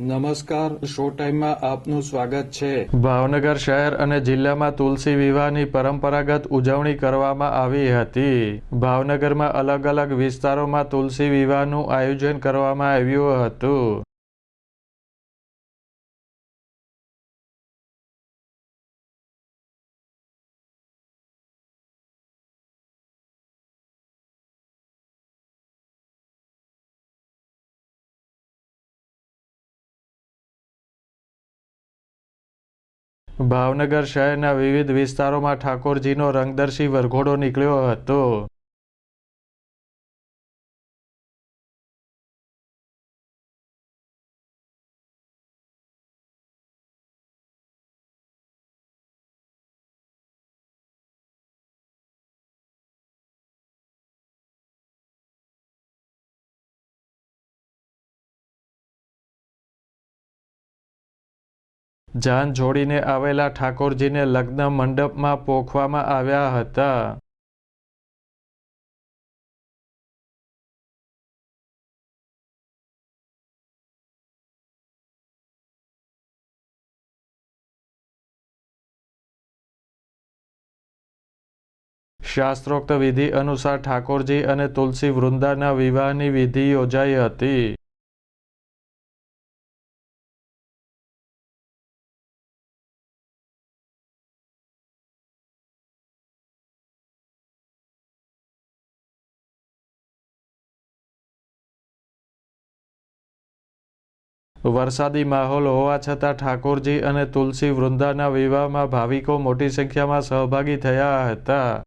નમસ્કાર, શો ટાઈમમાં આપનું સ્વાગત છે. ભાવનગર શહેર અને જિલ્લામાં તુલસી વિવાહની પરંપરાગત ઉજવણી કરવામાં આવી હતી. ભાવનગરમાં અલગ અલગ વિસ્તારોમાં તુલસી વિવાહનું આયોજન કરવામાં આવ્યું હતું. ભાવનગર શહેરના વિવિધ વિસ્તારોમાં ઠાકોરજીનો રંગદર્શી વરઘોડો નીકળ્યો હતો. જાન જોડીને આવેલા ઠાકોરજીને લગ્ન મંડપમાં પોખવામાં આવ્યા હતા. શાસ્ત્રોક્ત વિધિ અનુસાર ઠાકોરજી અને તુલસી વૃંદાના વિવાહની વિધિ યોજાઈ હતી. વરસાદી માહોલ હોવા છતાં ઠાકોરજી અને તુલસી વૃંદાના વિવાહમાં ભાવિકો મોટી સંખ્યામાં સહભાગી થયા હતા.